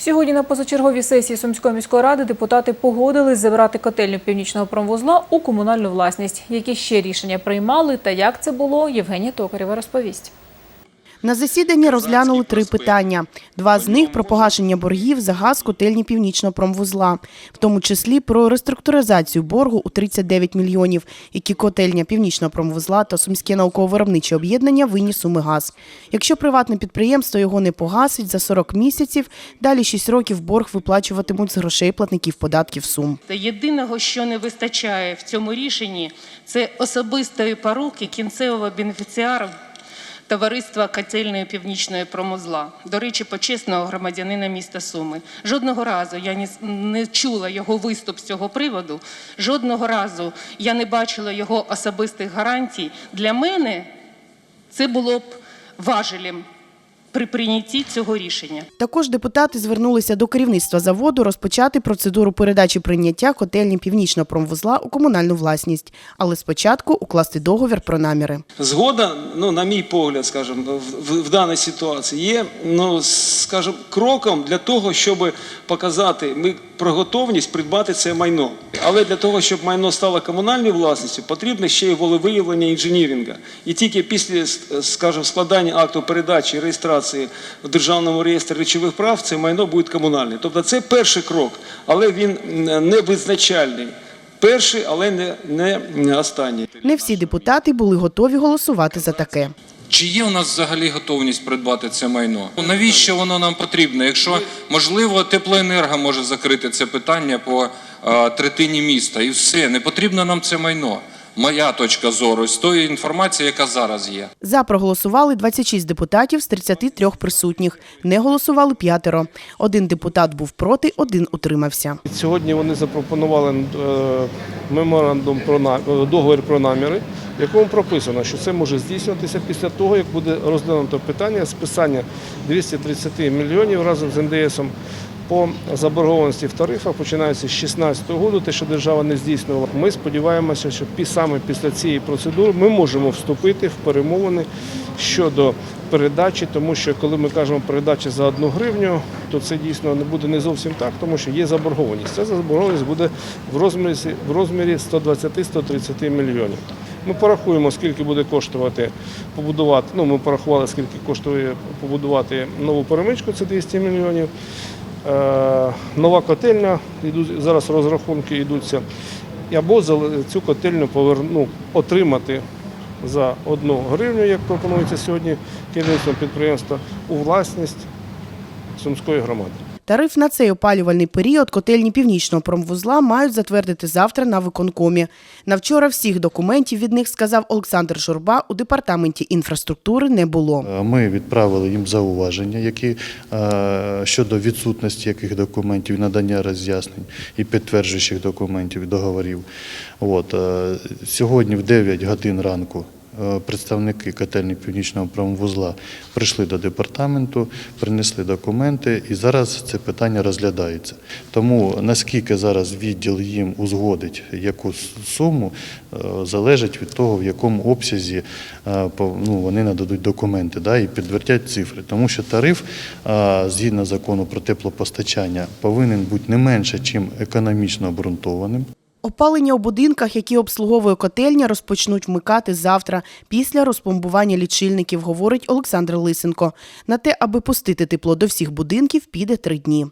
Сьогодні на позачерговій сесії Сумської міської ради депутати погодились забрати котельню північного промвузла у комунальну власність. Які ще рішення приймали та як це було, Євгенія Токарєва розповість. На засіданні розглянули три питання. Два з них про погашення боргів за газ котельні північного промвузла, в тому числі про реструктуризацію боргу у 39 мільйонів, які котельня північного промвузла та Сумське науково-виробниче об'єднання винні Сумигаз. Якщо приватне підприємство його не погасить за 40 місяців, далі 6 років борг виплачуватимуть з грошей платників податків Сум. Та єдиного, що не вистачає в цьому рішенні, це особистої поруки кінцевого бенефіціару товариства котельної північної промозла. До речі, почесного громадянина міста Суми. Жодного разу я не чула його виступ з цього приводу. Жодного разу я не бачила його особистих гарантій. Для мене це було б важелем при прийнятті цього рішення. Також депутати звернулися до керівництва заводу розпочати процедуру передачі прийняття котельні північного промвузла у комунальну власність, але спочатку укласти договір про наміри. Згода, ну, на мій погляд, скажімо, в, в, в даній ситуації є, ну, скажімо, кроком для того, щоб показати ми про готовність придбати це майно. Але для того, щоб майно стало комунальною власністю, потрібно ще й волевиявлення інженірінга. І тільки після, скажімо, складання акту передачі і реєстрації в Державному реєстрі речових прав це майно буде комунальне. Тобто це перший крок, але він не визначальний. Перший, але не, не останній. Не всі депутати були готові голосувати за таке. Чи є у нас взагалі готовність придбати це майно? Навіщо воно нам потрібно? Якщо можливо, теплоенерго може закрити це питання по е, третині міста, і все не потрібно нам це майно. Моя точка зору з тої інформації, яка зараз є. За проголосували 26 депутатів з 33 присутніх. Не голосували п'ятеро. Один депутат був проти, один утримався. Сьогодні вони запропонували е, меморандум про на- е, договір про наміри, в якому прописано, що це може здійснюватися після того, як буде розглянуто питання списання 230 мільйонів разом з НДСом по заборгованості в тарифах, починаючи з 2016 року, те, що держава не здійснювала. Ми сподіваємося, що саме після цієї процедури ми можемо вступити в перемовини щодо передачі, тому що коли ми кажемо передача за одну гривню, то це дійсно не буде не зовсім так, тому що є заборгованість. Ця заборгованість буде в розмірі, в розмірі 120-130 мільйонів. Ми порахуємо, скільки буде коштувати побудувати. Ну, ми порахували, скільки коштує побудувати нову перемичку, це 200 мільйонів. Е, нова котельня, зараз розрахунки йдуться. Або цю котельню поверну, отримати за одну гривню, як пропонується сьогодні керівництвом підприємства, у власність Сумської громади. Тариф на цей опалювальний період котельні північного промвузла мають затвердити завтра на виконкомі. На вчора всіх документів від них, сказав Олександр Журба, у департаменті інфраструктури не було. Е, Ми відправили їм зауваження, які е, щодо відсутності яких документів, надання роз'яснень і підтверджуючих документів договорів. От, е, сьогодні в 9 годин ранку представники котельні північного промвузла прийшли до департаменту, принесли документи, і зараз це питання розглядається. Тому наскільки зараз відділ їм узгодить яку суму, е, залежить від того, в якому обсязі е, ну, вони нададуть документи да, і підтвердять цифри. Тому що тариф, е, згідно закону про теплопостачання, повинен бути не менше, чим економічно обґрунтованим. Опалення у будинках, які обслуговує котельня, розпочнуть вмикати завтра після розпломбування лічильників, говорить Олександр Лисенко. На те, аби пустити тепло до всіх будинків, піде три дні.